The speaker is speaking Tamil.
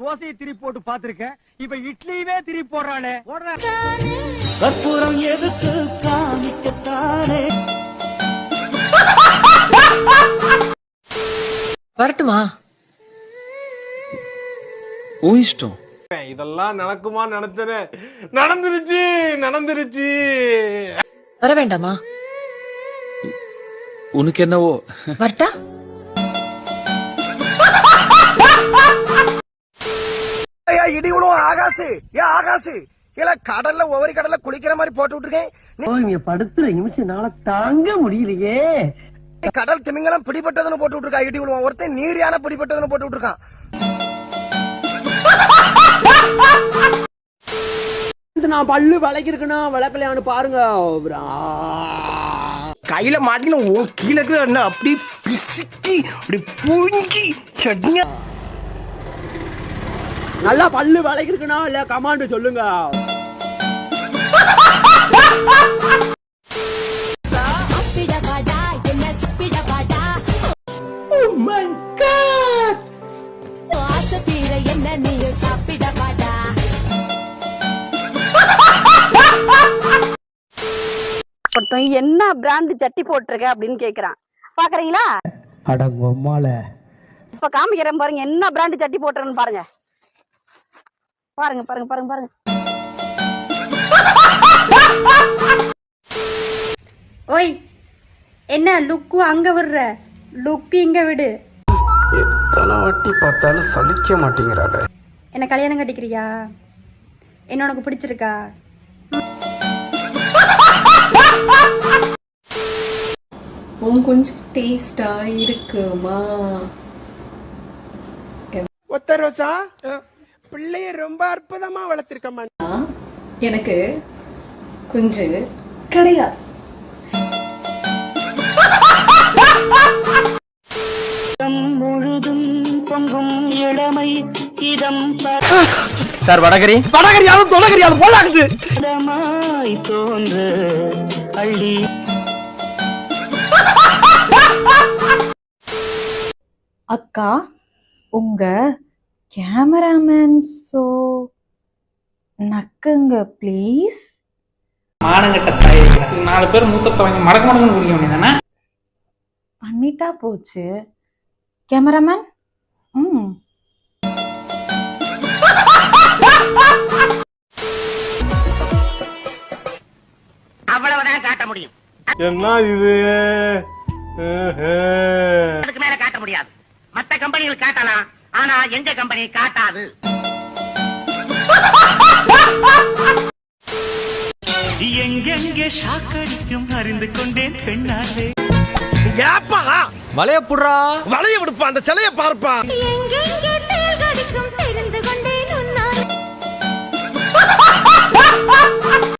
தோசையை திரி போட்டு பாத்திருக்கேன் இப்ப இட்லியவே திரி போடுறாளே. போடுறா. கற்பூரம் எதுக்கு காமிக்கத்தானே. வரட்டுமா? உன் இஷ்டம். இதெல்லாம் நடக்குமா நினைச்சனே. நடந்துருச்சு நடந்துருச்சு. வர வேண்டாமா உனக்கு என்னவோ? வரட்டா? இடி உழுவும் ஆகாசு. ஏ ஆகாசு. இல்ல கடல்ல ஒவ்வொரு கடல்ல குளிக்கிற மாதிரி போட்டு விட்டுருக்கேன். படுத்துற நிமிஷம் நாள தாங்க முடியலையே. கடல் திமிங்கலம் பிடிபட்டதுன்னு போட்டு விட்டுருக்கா இடி உழுவும் ஒருத்தன் நீர் யானை பிடிபட்டதுன்னு போட்டு விட்டுருக்கான். நான் பல்லு விளக்கிருக்குன்னா விளக்கலையான்னு பாருங்க. கையில மாட்டின உன் கீழே என்ன அப்படி பிசுக்கி அப்படி புழுங்கி சட்னியா நல்லா பல்லு விளக்கிருக்குன்னா இல்ல கமாண்டு சொல்லுங்க. என்ன நீ சாப்பிட பாடா ஒருத்தன் என்ன பிராண்ட் சட்டி போட்டிருக்க அப்படின்னு கேக்குறான். பாக்குறீங்களா? அடங்கொம்மால இப்ப காமிக்கிறேன் பாருங்க என்ன பிராண்ட் சட்டி போட்டுறேன்னு பாருங்க. பாருங்க பாருங்க பாருங்க பாருங்க. ஓய் என்ன லுக்கு அங்க விடுற? லுக்கு இங்க விடு. எத்தனை வாட்டி பார்த்தாலும் சலிக்க மாட்டேங்கிறாளே. என்ன கல்யாணம் கட்டிக்கிறியா? என்ன உனக்கு பிடிச்சிருக்கா? கொஞ்சம் டேஸ்டா இருக்குமா? ஒத்த ரோசா? பிள்ளைய ரொம்ப அற்புதமா வளர்த்திருக்கம்மா எனக்கு குஞ்சு கிடையாது. சார் வடகரி? வடகரியாலும் தொலைகரியாலும் போலாகுது. அக்கா உங்க கேமராமேன் சோ நக்குங்க ப்ளீஸ் மானங்கட்ட தாய் நாலு பேர் மூத்தத்தை வாங்கி மடக்கு மடக்குன்னு குடிக்க வேண்டியதானே பண்ணிட்டா போச்சு. கேமராமேன் ம். அவ்வளவுதான் காட்ட முடியும். என்ன இது? அதுக்கு மேல காட்ட முடியாது. மத்த கம்பெனிகள் காட்டலாம். ஆனா எங்க கம்பெனி காட்டாது. எங்கெங்கே ஷாக்கடிக்கும் அறிந்து கொண்டேன் பெண்ணாலே ஏப்பா? வளைய புடுறா. வளைய விடுப்பா அந்த சிலைய பார்ப்பா. எங்கெங்க